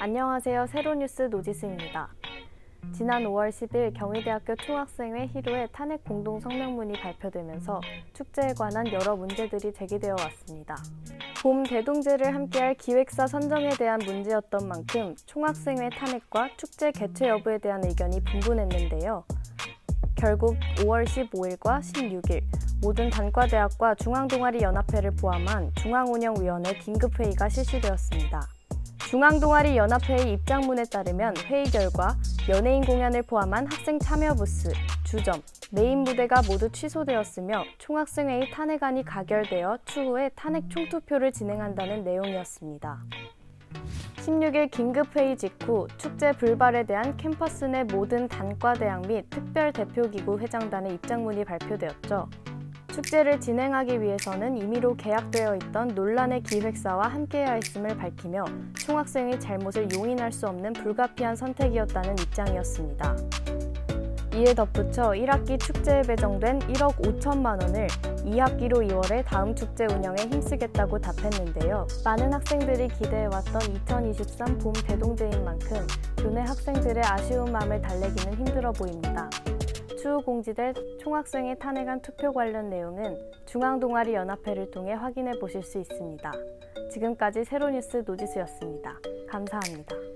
안녕하세요. 세로뉴스 노지스입니다. 지난 5월 10일 경희대학교 총학생회 희로의 탄핵 공동 성명문이 발표되면서 축제에 관한 여러 문제들이 제기되어 왔습니다. 봄 대동제를 함께할 기획사 선정에 대한 문제였던 만큼 총학생회 탄핵과 축제 개최 여부에 대한 의견이 분분했는데요. 결국 5월 15일과 16일 모든 단과대학과 중앙동아리 연합회를 포함한 중앙운영위원회 긴급회의가 실시되었습니다. 중앙동아리연합회의 입장문에 따르면 회의 결과 연예인 공연을 포함한 학생 참여 부스, 주점, 메인 무대가 모두 취소되었으며 총학생회의 탄핵안이 가결되어 추후에 탄핵 총투표를 진행한다는 내용이었습니다. 16일 긴급회의 직후 축제 불발에 대한 캠퍼스 내 모든 단과대학 및 특별대표기구 회장단의 입장문이 발표되었죠. 축제를 진행하기 위해서는 임의로 계약되어 있던 논란의 기획사와 함께해야 했음을 밝히며 총학생의 잘못을 용인할 수 없는 불가피한 선택이었다는 입장이었습니다. 이에 덧붙여 1학기 축제에 배정된 1억 5천만 원을 2학기로 2월에 다음 축제 운영에 힘쓰겠다고 답했는데요. 많은 학생들이 기대해왔던 2023 봄 대동제인 만큼 교내 학생들의 아쉬운 마음을 달래기는 힘들어 보입니다. 추후 공지될 총학생회 탄핵안 투표 관련 내용은 중앙동아리연합회를 통해 확인해 보실 수 있습니다. 지금까지 세로뉴스 노지수였습니다. 감사합니다.